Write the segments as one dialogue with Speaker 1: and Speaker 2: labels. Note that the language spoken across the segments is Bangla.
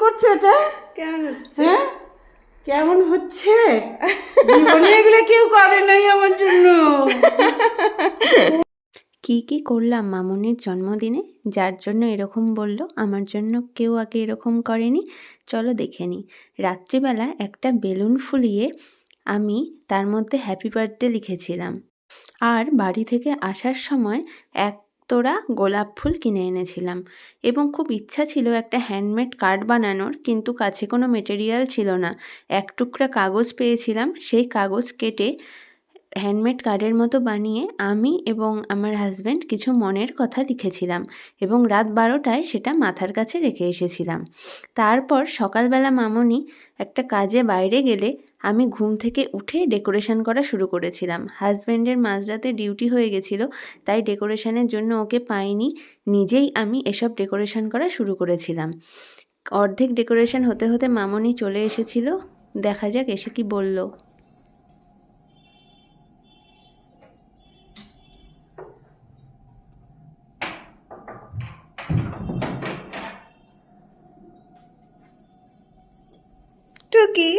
Speaker 1: করছ এটা?
Speaker 2: কেমন হচ্ছে?
Speaker 1: হ্যাঁ? কেমন হচ্ছে? জীবনে এগুলো কেউ করে নাই আমার জন্য।
Speaker 3: কি কি করলাম মামনির জন্মদিনে? যার জন্য এরকম বলল আমার জন্য কেউ আগে এরকম করেনি। চলো দেখে নিই রাত্রিবেলা একটা বেলুন ফুলিয়ে আমি তার মধ্যে হ্যাপি বার্থডে লিখেছিলাম। আর বাড়ি থেকে আসার সময় এক তোড়া গোলাপ ফুল কিনে এনেছিলাম এবং খুব ইচ্ছা ছিল একটা হ্যান্ডমেড কার্ড বানানোর, কিন্তু কাছে কোনো মেটেরিয়াল ছিল না। এক টুকরা কাগজ পেয়েছিলাম, সেই কাগজ কেটে হ্যান্ডমেড কার্ডের মতো বানিয়ে আমি এবং আমার হাজব্যান্ড কিছু মনের কথা লিখেছিলাম এবং রাত বারোটায় সেটা মাথার কাছে রেখে এসেছিলাম। তারপর সকালবেলা মামনি একটা কাজে বাইরে গেলে আমি ঘুম থেকে উঠে ডেকোরেশন করা শুরু করেছিলাম। হাজব্যান্ডের মাঝরাতে ডিউটি হয়ে গেছিল, তাই ডেকোরেশনের জন্য ওকে পাইনি, নিজেই আমি এসব ডেকোরেশন করা শুরু করেছিলাম। অর্ধেক ডেকোরেশন হতে হতে মামনি চলে এসেছিল, দেখা যাক এসে কি বলল।
Speaker 2: টুকি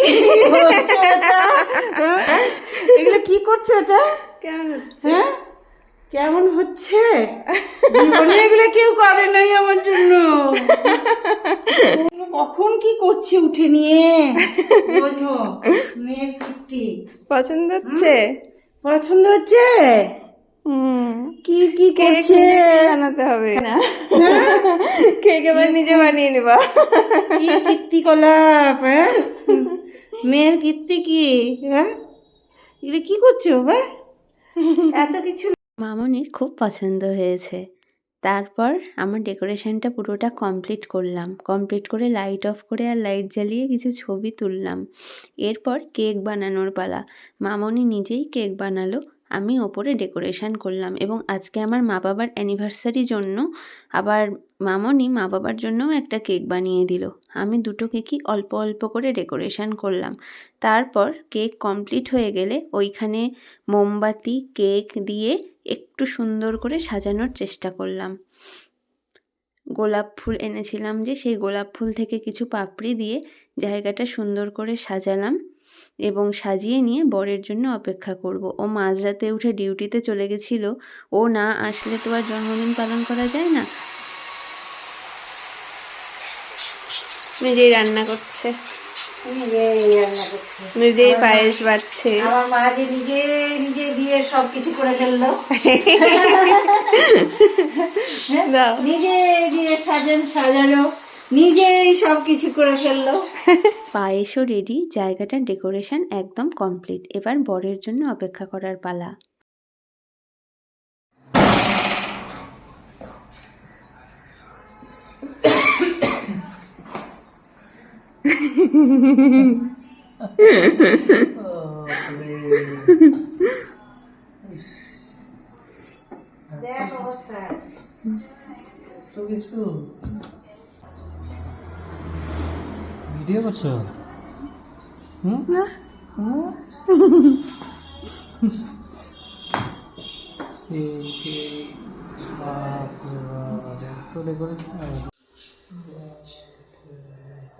Speaker 1: এগুলো কি করছে এটা?
Speaker 2: কেমন হচ্ছে?
Speaker 1: হ্যাঁ? কেমন হচ্ছে? জীবনে এগুলো কেউ করে নাই আমার জন্য। কখন কি করছি উঠে নিয়ে? বোঝো মেয়ের কুর্তি।
Speaker 2: পছন্দ হচ্ছে?
Speaker 1: পছন্দ হচ্ছে? কি কি করছে?
Speaker 2: বানাতে হবে। না। কেক এবার নিজে বানিয়ে নেবা।
Speaker 1: কি কীর্তি কলাপ হ্যাঁ? মেয়ের কীর্তি কি হ্যাঁ? এগুলো কি করছ বাবা? এত কিছু
Speaker 3: মামনির খুব পছন্দ হয়েছে। তারপর আমার ডেকোরেশনটা পুরোটা কমপ্লিট করলাম। কমপ্লিট করে লাইট অফ করে আর লাইট জ্বালিয়ে কিছু ছবি তুললাম। এরপর কেক বানানোর পালা। মামনি নিজেই কেক বানালো। আমি ওপরে ডেকোরেশন করলাম এবং আজকে আমার মা বাবার অ্যানিভার্সারির জন্য আবার মামনি মা বাবার জন্যও একটা কেক বানিয়ে দিল। আমি দুটো কেকই অল্প অল্প করে ডেকোরেশন করলাম। তারপর কেক কমপ্লিট হয়ে গেলে ওইখানে মোমবাতি, কেক দিয়ে একটু সুন্দর করে সাজানোর চেষ্টা করলাম। গোলাপ ফুল এনেছিলাম যে, সেই গোলাপ ফুল থেকে কিছু পাপড়ি দিয়ে জায়গাটা সুন্দর করে সাজালাম। এবং সাজিয়ে নিয়ে বরের জন্য অপেক্ষা করব। ও মাঝরাতে উঠে ডিউটিতে চলে গেছিল। ও না আসলে তো আর জন্মদিন পালন করা যায় না।
Speaker 2: নিজেই রান্না করছে।
Speaker 1: নিজেই
Speaker 2: পায়েস বাড়ছে
Speaker 1: আমার মা যে নিজে নিজে বিয়ে সব কিছু করে ফেলল। নিজে বিয়ে সাজান সাজালো। নিজেই সব কিছু করে ফেলল।
Speaker 3: পায়েসও রেডি জায়গাটার ডেকোরেশন একদম কমপ্লিট। এবার বরের জন্য অপেক্ষা করার পালা।
Speaker 1: দেখ অবস্থা।
Speaker 4: তো কিছু ভিডিও করছ? হুম?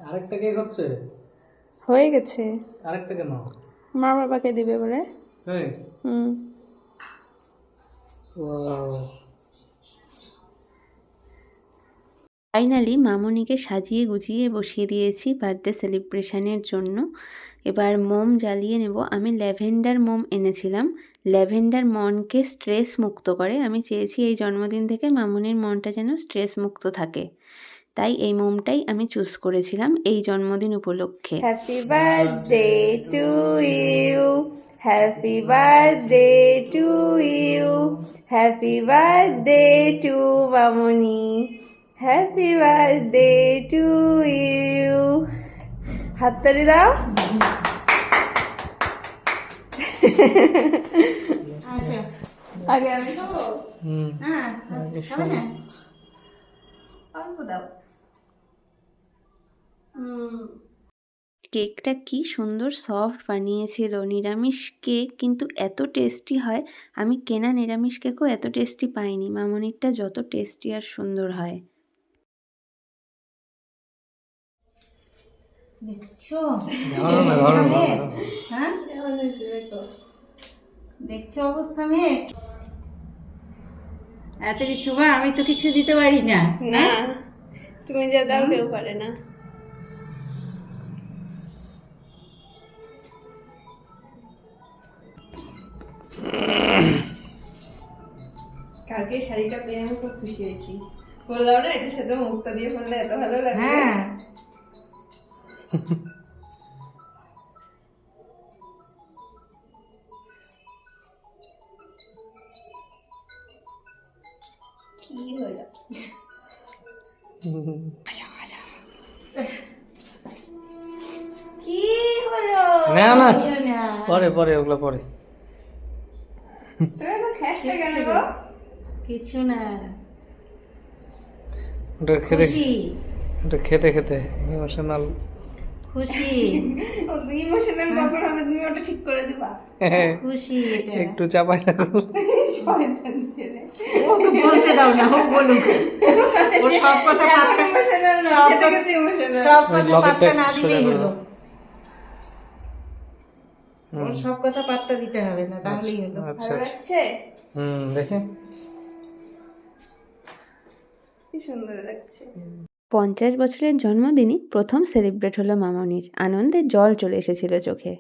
Speaker 4: আরেকটা হচ্ছে
Speaker 2: হয়ে গেছে।
Speaker 4: আরেকটা কেন?
Speaker 2: মা বাবাকে দিবে বলে। হুম।
Speaker 3: ফাইনালি মামনিকে সাজিয়ে গুজিয়ে বসিয়ে দিয়েছি বার্থডে সেলিব্রেশনের জন্য। এবার মোম জ্বালিয়ে নেব। আমি ল্যাভেন্ডার মোম এনেছিলাম। ল্যাভেন্ডার মনকে স্ট্রেস মুক্ত করে। আমি চেয়েছি এই জন্মদিন থেকে মামনির মনটা যেন স্ট্রেস মুক্ত থাকে। তাই এই মোমটাই আমি চুজ করেছিলাম এই জন্মদিন উপলক্ষে।
Speaker 2: Happy birthday to you happy birthday to you happy birthday to Mamoni. Happy birthday to you হাততালি দাও।
Speaker 1: আচ্ছা
Speaker 2: আগে আমি খাব
Speaker 1: হ্যাঁ অল্প দাও। হুম
Speaker 3: কেকটা কি সুন্দর সফট বানিয়েছিল নিরামিষ কেক কিন্তু এত টেস্টি হয়। আমি কেনা নিরামিষ কেকও এত টেস্টি পাইনি। মামনিরটা যত টেস্টি আর সুন্দর হয়।
Speaker 1: দেখছ। হ্যাঁ? দেখছ অবস্থা মেয়ে এত কিছু মা আমি তো কিছু দিতে পারি না
Speaker 2: না তুমি যা দাও কেউ পারে না। কালকে শাড়িটা পেয়ে আমি খুব খুশি হয়েছি। বললাম না এটার সাথে মুক্তা দিয়ে পরলে এত ভালো লাগে
Speaker 1: হ্যাঁ।
Speaker 2: কি হলো? কি হলো?
Speaker 4: না না পরে পরে ওগুলো পরে।
Speaker 1: কিছু না।
Speaker 4: ওটা খেতে ওটা খেতে খেতে ইমোশনাল
Speaker 1: খুশি।
Speaker 2: ইমোশনাল কখন হবে তুমি ওটা ঠিক করে দিবা।
Speaker 1: খুশি এটা।
Speaker 4: একটু চাপাই রাখো
Speaker 2: শয়তান ছেলে।
Speaker 1: ওকে বলতে দাও না ও বলুক। ও সব কথা পাত্তা
Speaker 2: ইমোশনাল না
Speaker 1: সব কথা- পাত্তা না দিলেই হলো। ওর সব কথা পাত্তা দিতে হবে না তাহলেই হলো।
Speaker 4: আচ্ছা।
Speaker 2: ভালো
Speaker 4: আচ্ছা
Speaker 2: লাগছে?
Speaker 4: হুম দেখে।
Speaker 2: কি সুন্দর লাগছে।
Speaker 3: পঞ্চাশ বছরের জন্মদিনই প্রথম সেলিব্রেট হলো মামনির। আনন্দে জল চলে এসেছিল চোখে।